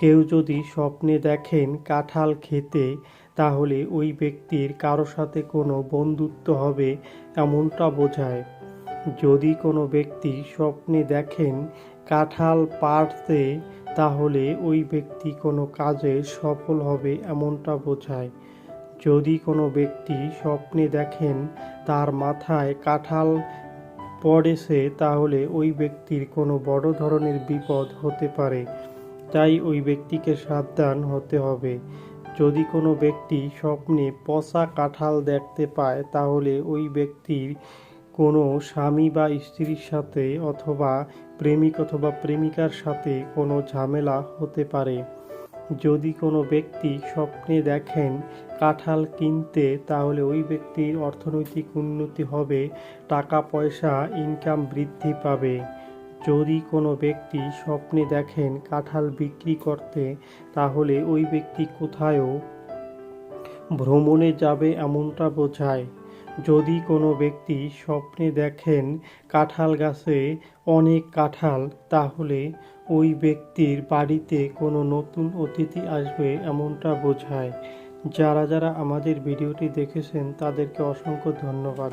কেউ যদি স্বপ্নে দেখেন কাঁঠাল খেতে, তাহলে ওই ব্যক্তির কারও সাথে কোনো বন্ধুত্ব হবে এমনটা বোঝায়। যদি কোনো ব্যক্তি স্বপ্নে দেখেন কাঁঠাল পাড়তে, তাহলে ওই ব্যক্তি কোনো কাজে সফল হবে এমনটা বোঝায়। যদি কোনো ব্যক্তি স্বপ্নে দেখেন তার মাথায় কাঁঠাল পড়েছে, তাহলে ওই ব্যক্তির কোনো বড় ধরনের বিপদ হতে পারে। তাই ওই ব্যক্তিকে সাবধান হতে হবে। যদি কোনো ব্যক্তি স্বপ্নে পচা কাঁঠাল দেখতে পায়, তাহলে ওই ব্যক্তির কোনো স্বামী বা স্ত্রীর সাথে অথবা প্রেমিক অথবা প্রেমিকার সাথে কোনো ঝামেলা হতে পারে। যদি কোনো ব্যক্তি স্বপ্নে দেখেন কাঁঠাল কিনতে, তাহলে ওই ব্যক্তির অর্থনৈতিক উন্নতি হবে টাকা পয়সা ইনকাম বৃদ্ধি পাবে। যদি কোনো ব্যক্তি স্বপ্নে দেখেন কাঁঠাল বিক্রি করতে, তাহলে ওই ব্যক্তি কোথায়ও ভ্রমণে যাবে এমনটা বোঝায়। যদি কোনো ব্যক্তি স্বপ্নে দেখেন কাঁঠাল গাছে অনেক কাঁঠাল, তাহলে ওই ব্যক্তির বাড়িতে কোনো নতুন অতিথি আসবে এমনটা বোঝায়। যারা যারা আমাদের ভিডিওটি দেখেছেন, তাদেরকে অসংখ্য ধন্যবাদ।